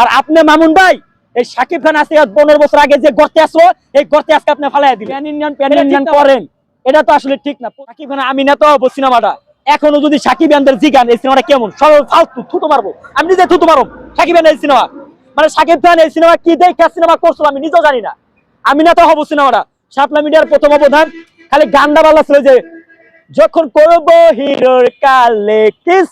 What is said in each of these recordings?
আর আপনি মামুন ভাই এই সাকিব খান আজকে পনেরো বছর আগে যে গর্তে আসলো এই গর্তে আজকে আপনি ফালাই দিলেন প্যান ইন্ডিয়ান প্যান ইন্ডিয়ান করেন। এটা তো আসলে ঠিক না। সাকিব খান আমি না তো সিনেমাটা। এখনও যদি সাকিব আন্দের জিগান এই সিনেমাটা কেমন? সব ফালতু থুতো মারবো। আমি নিজে থুতো মারবো সাকিব এই সিনেমা। মানে সাকিব খান এই সিনেমা কি দেখে সিনেমা করছিল আমি নিজেও জানি না। আমি না তো হব সিনেমাটা। শাপলা মিডিয়ার প্রথম অবদান খালি গান্ডা বাল্লা ছিল যে যখন করব হিরোর কালে কিস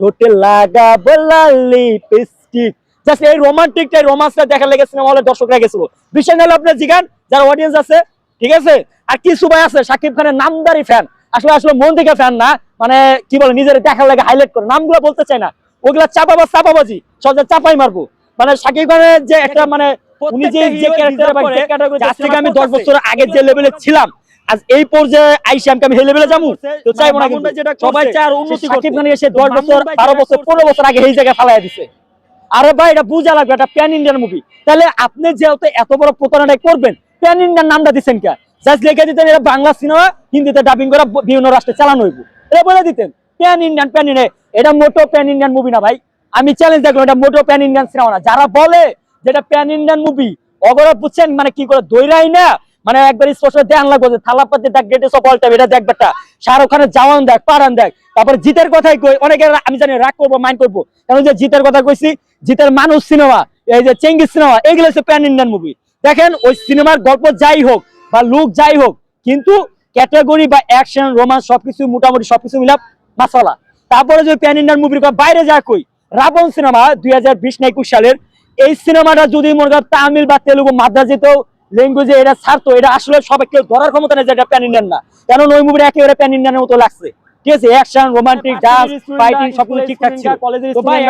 ঠোঁটে লাগাবো লালি লিপস্টিক জাস্ট এই রোমান্টিকটা এই রোমান্সটা দেখার লেগে সিনেমা হলে দর্শকরা গেছিল। নাহলে আপনার জিগান যারা অডিয়েন্স আছে ঠিক আছে? আর কিছু ভাই আছে সাকিব খানের নামদারি ফ্যান আসলে আসলে মন থেকে ফ্যান না মানে কি বলে নিজের দেখার লাগে হাইলাইট করে। নামগুলো বলতে চাই না। ওগুলা চাপাবা চাপাবাজি। সহজে চাপাই মারবো। মানে সাকিব খানের যে একটা মানে উনি যে যে ক্যারেক্টার বা যে category আজ থেকে আমি দশ বছর আগে যে লেভেলে ছিলাম আজ এই পর্যায়ে আইসি আমি এই লেভেলে যাব? তো চাইব না। সবাই চায় আর উন্নতি সাকিব খান এসে দশ বছর বারো বছর পনেরো বছর আগে এই জায়গায় ফালাই দিছে। আরে ভাই, এটা বুঝা লাগবে, এটা প্যান ইন্ডিয়ান মুভি তাহলে আপনি যেহেতু এত বড় প্রতারণা করবেন প্যান ইন্ডিয়ান নামটা দিচ্ছেন কে? জাস্ট লিখে দিতেন, এটা বাংলা সিনেমা হিন্দিতে ডাবিং করে বিভিন্ন রাষ্ট্রে চালানো হইব। এটা বলে দিতেন প্যান ইন্ডিয়ান প্যান ইন্ডিয়ান এটা মোটো প্যান ইন্ডিয়ান মুভি না ভাই। আমি চ্যালেঞ্জ দেখলাম, এটা মোটো প্যান ইন্ডিয়ান সিনেমা না। যারা বলে যেটা প্যান ইন্ডিয়ান মুভি অগরা বুঝছেন মানে কি করে? দৈরাই না মানে একবার স্পষ্ট ধ্যান লাগবে যে থালাপাতি দেখ গ্রেটেস্ট অফ অল এটা দেখবেটা শাহরুখ খানের জাওয়ান দেখ পারান দেখ। তারপর জিতের কথাই কই, অনেকে আমি জানি রাগ করব, মাইন্ড করব। কারণ যে জিতের কথা কইছি, জিতের মানুষ সিনেমা, এই যে চেঙ্গিস সিনেমা, এগুলো হচ্ছে প্যান ইন্ডিয়ান মুভি দেখেন, ওই সিনেমার গল্প যাই হোক বা লুক যাই হোক, কিন্তু ক্যাটাগরি বা অ্যাকশন রোমান্স সবকিছু মোটামুটি সবকিছু মিলাপ মাসালা। তারপরে যে প্যান ইন্ডিয়ান মুভির বাইরে যা কই, রাবণ সিনেমা দুই হাজার বিশ না একুশ সালের, এই সিনেমাটা যদি মনে করেন তামিল বা তেলুগু মাদ্রাজিতেও ল্যাঙ্গুয়েজে এটা ছাড়তো এটা আসলে সবাই কেউ ধরার ক্ষমতা নেই যে এটা প্যান ইন্ডিয়ান না। কারণ ওই মুভিটা একেবারে প্যান ইন্ডিয়ানের মতো লাগছে। ঠিক আছে? অ্যাকশন রোমান্টিক ডান্স ফাইটিং সবকিছু ঠিকঠাক ছিল। তো ভাই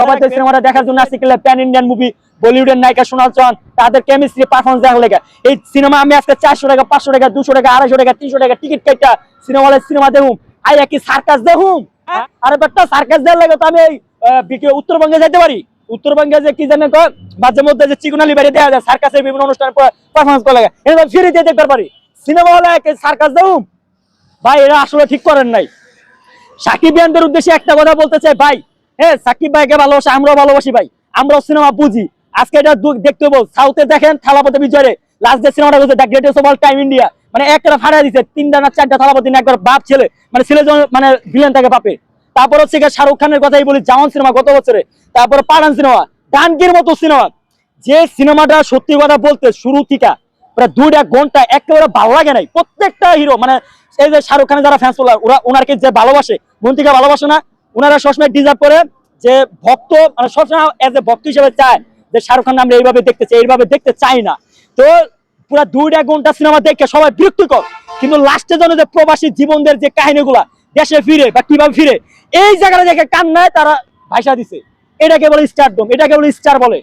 সবাই তো সিনেমাটা দেখার জন্য আসছে কিনা প্যান ইন্ডিয়ান মুভি বলিউডের নায়িকা সোনাল চৌহান তাদের কেমিস্ট্রি পারফরমেন্স দেখার লেগে। এই সিনেমা আমি আজকে চারশো টাকা পাঁচশো টাকা দুশো টাকা আড়াইশো টাকা তিনশো টাকা টিকিট কেটে সিনেমা সিনেমা দেখুম। আই কি সার্কাস দেখুম? আরে বেটা সার্কাস দেওয়ার লাগে তো আমি উত্তরবঙ্গে যেতে পারি? উত্তরবঙ্গে যে কি জানে মাঝে মধ্যে যে চিকুনালি বাড়ি দেওয়া যায়, সার্কাসের বিভিন্ন অনুষ্ঠান পারফরমেন্স করা লাগে। এটা ফিরে দিয়ে দেখতে পারি। সিনেমা হলে সার্কাস দেখুম ভাই, এরা আসলে ঠিক করেন নাই। সাকিব ইয়ানদের উদ্দেশ্যে একটা কথা বলতে চাই, ভাই। হ্যাঁ সাকিব ভাইকে ভালোবাসি, আমরাও ভালোবাসি, ভাই। আমরাও সিনেমা বুঝি। আজকে এটা দেখতে বল, সাউথে দেখেন, থালাপতি বিজয়ে লাস্ট যে সিনেমাটা বলছে the greatest of all time India মানে একটা ফাড়া দিছে, তিনটা না চারটা থালাপতি না একবার বাপ ছেলে। মানে ছেলে মানে ভিলেন তাকে বাপে। তারপর হচ্ছে শাহরুখ খানের কথাই বলি, জাওয়ান সিনেমা গত বছরে, তারপর পাঠান সিনেমা ডানকির মতো সিনেমা। যে সিনেমাটা সত্যি কথা বলতে শুরু থেকে প্রায় দুইটা ঘণ্টা একেবারে ভালো লাগে নাই। প্রত্যেকটা হিরো মানে এই যে শাহরুখ খানের যারা ফ্যান্স ওরা ওনারকে যে ভালোবাসে, মন থেকে ভালোবাসে না, ওনারা সবসময় ডিজার্ভ করে যে ভক্ত মানে সবসময় এজ এ ভক্ত হিসেবে চায় যে শাহরুখ খান আমরা এইভাবে দেখতে চাই, এইভাবে দেখতে চাই না। তো পুরো দুইটা ঘণ্টা সিনেমা দেখে সবাই বিরক্তিকর কিন্তু লাস্টে জন্য যে প্রবাসী জীবনদের যে কাহিনীগুলা দেশে ফিরে বা কীভাবে ফিরে, এই জায়গাটা দেখে কান্নায় তারা ভাইসা দিছে। এটাকে বলে স্টারডম এটাকে বলে স্টার বলে।